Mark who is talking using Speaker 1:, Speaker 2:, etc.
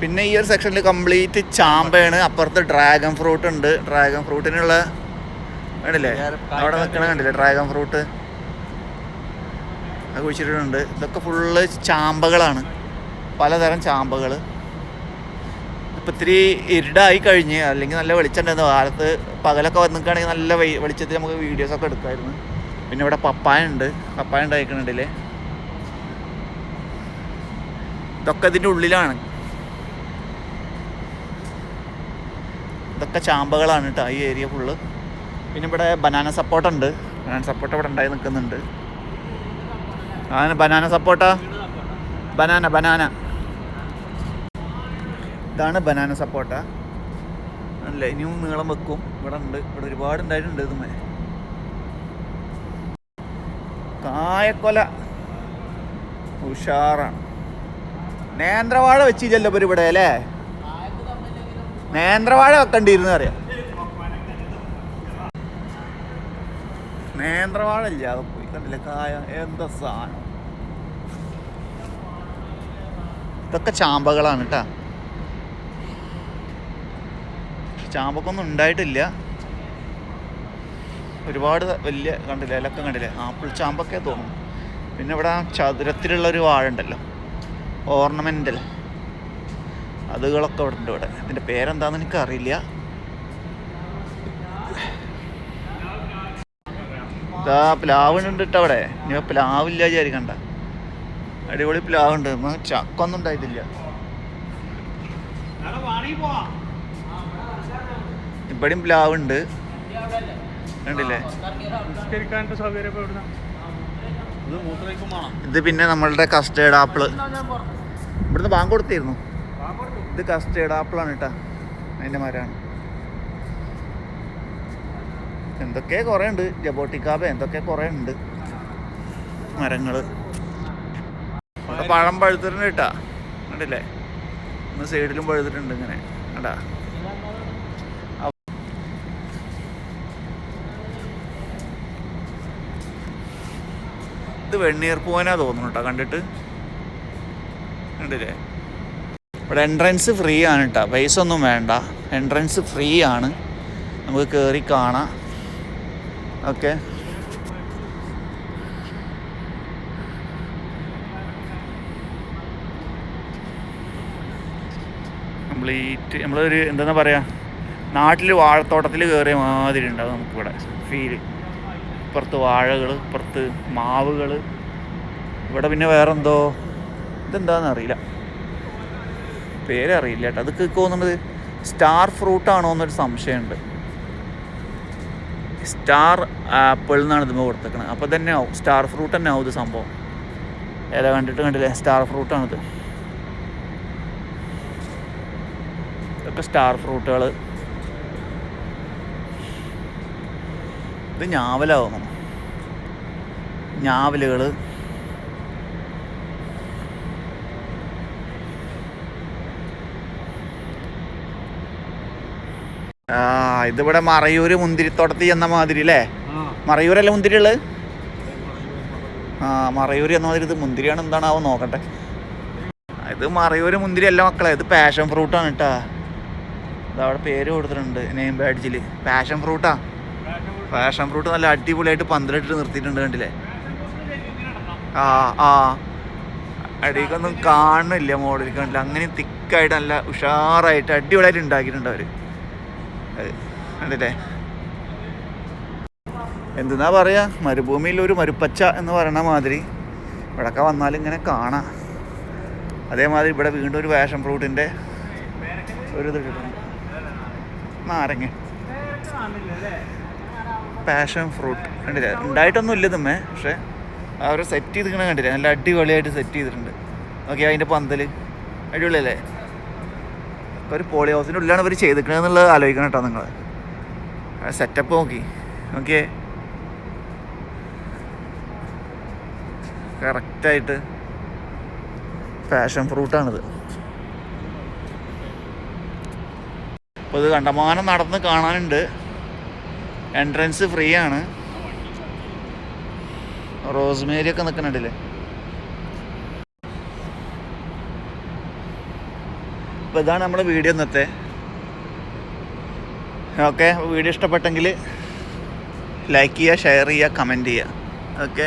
Speaker 1: പിന്നെ ഈ ഒരു സെക്ഷനിൽ കംപ്ലീറ്റ് ചാമ്പയാണ്. അപ്പുറത്ത് ഡ്രാഗൺ ഫ്രൂട്ട് ഉണ്ട്. ഡ്രാഗൺ ഫ്രൂട്ടിനുള്ള കണ്ടില്ലേ? അവിടെ നിൽക്കണ കണ്ടില്ലേ? ഡ്രാഗൺ ഫ്രൂട്ട് അത് കുഴിച്ചിട്ടുണ്ട് ഇതൊക്കെ ഫുള്ള് ചാമ്പകളാണ്. പലതരം ചാമ്പകൾ ഇപ്പം ഇത്തിരി ഇരുടായി കഴിഞ്ഞ് അല്ലെങ്കിൽ നല്ല വെളിച്ചുണ്ടായിരുന്നു കാലത്ത് പകലൊക്കെ വന്ന് നിൽക്കുകയാണെങ്കിൽ നല്ല വെളിച്ചത്തിൽ നമുക്ക് വീഡിയോസൊക്കെ എടുക്കായിരുന്നു. പിന്നെ ഇവിടെ പപ്പായ ഉണ്ട്. പപ്പായ ഉണ്ടായിക്കണുണ്ടല്ലേ? ഇതൊക്കെ ഇതിന്റെ ഉള്ളിലാണ്. ഇതൊക്കെ ചാമ്പകളാണ് കേട്ടോ ഈ ഏരിയ ഫുള്ള് പിന്നെ ഇവിടെ ബനാന സപ്പോർട്ട് ഉണ്ട്. ബനാന സപ്പോർട്ട് ഇവിടെ ഉണ്ടായി നിൽക്കുന്നുണ്ട്. ആണ് ബനാന സപ്പോർട്ട ബനാന ബനാന ഇതാണ് ബനാന സപ്പോർട്ട അല്ല ഇനിയും നീളം വെക്കും. ഇവിടെ ഉണ്ട്. ഇവിടെ ഒരുപാട് ഉണ്ടായിട്ടുണ്ട് ഇതുമേ. കായക്കൊല. ഉഷാറാണ്. നേന്ത്രവാഴ വെച്ചില്ലല്ലോ ഇവിടെ അല്ലേ? നേന്ത്രവാഴ വെക്കണ്ടിരുന്നു അറിയാം. നേന്ത്രവാഴ ഇല്ലാതെ പോയി കണ്ടില്ല? കായ എന്താ സാധനം. ഇതൊക്കെ ചാമ്പകളാണ് കേട്ടാ ചാമ്പക്കൊന്നും ഉണ്ടായിട്ടില്ല. ഒരുപാട് വലിയ കണ്ടില്ല ഇലക്കം കണ്ടില്ലേ? ആപ്പിൾ ചാമ്പൊക്കെ തോന്നും പിന്നെ ഇവിടെ ചതുരത്തിലുള്ള ഒരു വാഴ ഉണ്ടല്ലോ. ഓർണമെന്റൽ അതുകളൊക്കെ ഇവിടെ ഉണ്ട് ഇവിടെ. ഇതിന്റെ പേരെന്താണെന്ന് എനിക്ക് അറിയില്ല ഇതാ പ്ലാവുണ്ട് കേട്ടോ അവിടെ. ഇനി പ്ലാവില്ല വിചാരിക്കണ്ട. അടിപൊളി പ്ലാവുണ്ട്. ചക്കൊന്നും ഉണ്ടായിട്ടില്ല. ഇവിടെയും പ്ലാവുണ്ട്. കണ്ടില്ലേ?
Speaker 2: ഇത്
Speaker 1: പിന്നെ നമ്മളുടെ കസ്റ്റേർഡ് ആപ്പിൾ. ഇവിടുന്ന് ബാങ്ക് കൊടുത്തിരുന്നു. ഇത് കസ്റ്റേർഡ് ആപ്പിളാണ് കേട്ടാ അതിന്റെ മരമാണ്. എന്തൊക്കെ കുറേ ഉണ്ട്. ജബോട്ടിക്കാബ എന്തൊക്കെ കുറേ ഉണ്ട്. മരങ്ങൾ പഴം പഴുത്തിട്ടുണ്ട് കേട്ടാ കണ്ടില്ലേ? ഒന്ന് സൈഡിലും പഴുത്തിട്ടുണ്ട് ഇങ്ങനെ. കണ്ടാ? ഇത് വെണ്ണീർ പൂവനാ തോന്നുന്നു കേട്ടോ കണ്ടിട്ട്? കണ്ടില്ലേ? ഇവിടെ എൻട്രൻസ് ഫ്രീ ആണ് കേട്ടോ പൈസ ഒന്നും വേണ്ട. എൻട്രൻസ് ഫ്രീ ആണ്. നമുക്ക് കയറി കാണാം. ഓക്കെ കംപ്ലീറ്റ് നമ്മളൊരു എന്താ പറയുക നാട്ടിൽ വാഴത്തോട്ടത്തിൽ കയറിയ മാതിരി ഉണ്ടാവും നമുക്കിവിടെ. ഫീൽ ഇപ്പുറത്ത് വാഴകൾ ഇപ്പുറത്ത് മാവുകൾ ഇവിടെ പിന്നെ വേറെന്തോ? ഇതെന്താണെന്ന് അറിയില്ല. പേരറിയില്ല കേട്ടോ. അതൊക്കെ തോന്നുന്നത് സ്റ്റാർ ഫ്രൂട്ട് ആണോ എന്നൊരു സംശയമുണ്ട്. സ്റ്റാർ ആപ്പിൾ എന്നാണ് ഇതുമ്പോൾ കൊടുത്തേക്കണത് അപ്പോൾ തന്നെ ആവും. സ്റ്റാർ ഫ്രൂട്ട് തന്നെ ആവും ഇത് സംഭവം. ഏതാ കണ്ടിട്ട് കണ്ടില്ലേ? സ്റ്റാർ ഫ്രൂട്ടാണിത് ഇതൊക്കെ സ്റ്റാർ ഫ്രൂട്ടുകൾ ഇത് ഞാവലാവുന്നു ഞാവലുകൾ ആ ഇതിവിടെ മറയൂര് മുന്തിരിത്തോട്ടത്തിൽ ചെന്ന മാതിരി അല്ലേ. മറയൂരല്ലേ മുന്തിരി ഉള്ളത് ആ മറയൂർ എന്ന മാതിരി ഇത് മുന്തിരിയാണ് എന്താണാവോ നോക്കട്ടെ. ഇത് മറയൂര് മുന്തിരി അല്ല മക്കളെ ഇത് പാഷൻ ഫ്രൂട്ടാണ് കേട്ടാ അവിടെ പേര് കൊടുത്തിട്ടുണ്ട് നെയിം ബാഡ്ജിൽ പാഷൻ ഫ്രൂട്ടാ പാഷൻ ഫ്രൂട്ട് നല്ല അടിപൊളിയായിട്ട് പന്തലിട്ട് നിർത്തിയിട്ടുണ്ട് കണ്ടില്ലേ? ആ ആ. അടിക്കൊന്നും കാണുന്നില്ല മോഡലിൽ കണ്ടില്ല? അങ്ങനെ തിക്കായിട്ട് നല്ല ഉഷാറായിട്ട് അടിപൊളിയായിട്ട് ഉണ്ടാക്കിയിട്ടുണ്ട് അവർ കണ്ടില്ലേ? എന്തെന്നാ പറയാ? മരുഭൂമിയിൽ ഒരു മരുപ്പച്ച എന്ന് പറയണ മാതിരി. ഇവിടൊക്കെ വന്നാൽ ഇങ്ങനെ കാണാം. അതേമാതിരി ഇവിടെ വീണ്ടും ഒരു പാഷൻ ഫ്രൂട്ടിന്റെ ഒരു ഇത് കിട്ടുന്നു നാരങ്ങ. Passion fruit. കണ്ടില്ല? ഉണ്ടായിട്ടൊന്നും ഇല്ല തമ്മേ പക്ഷേ അവർ സെറ്റ് ചെയ്തിരിക്കണ കണ്ടില്ല? നല്ല അടിപൊളിയായിട്ട് സെറ്റ് ചെയ്തിട്ടുണ്ട്. ഓക്കെ അതിന്റെ പന്തൽ അടിപൊളിയല്ലേ? ഇപ്പോൾ ഒരു പോളി ഹൗസിന്റെ ഉള്ളിലാണ് ഇവർ ചെയ്തിരിക്കണമെന്നുള്ളത് ആലോചിക്കണം കേട്ടോ നിങ്ങൾ സെറ്റപ്പ് നോക്കി. ഓക്കെ കറക്റ്റായിട്ട് ഫാഷൻ ഫ്രൂട്ടാണിത് അപ്പോൾ ഇത് കണ്ടമാനം നടന്ന് കാണാനുണ്ട്. എൻട്രൻസ് ഫ്രീ ആണ്. റോസ്മേരി ഒക്കെ നിൽക്കുന്നുണ്ടല്ലേ അപ്പോൾ ഇതാണ് നമ്മുടെ വീഡിയോ ഇന്നത്തെ. ഓക്കെ വീഡിയോ ഇഷ്ടപ്പെട്ടെങ്കിൽ ലൈക്ക് ചെയ്യുക ഷെയർ ചെയ്യുക കമന്റ് ചെയ്യുക. ഓക്കെ.